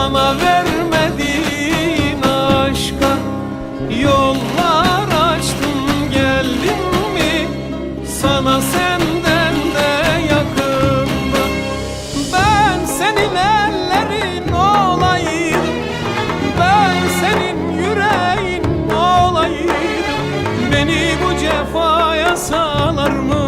bana vermedin aşka Yollar açtım geldim mi? Sana senden de yakında. Ben senin ellerin olaydım Ben senin yüreğin olaydım Beni bu cefaya salar mı?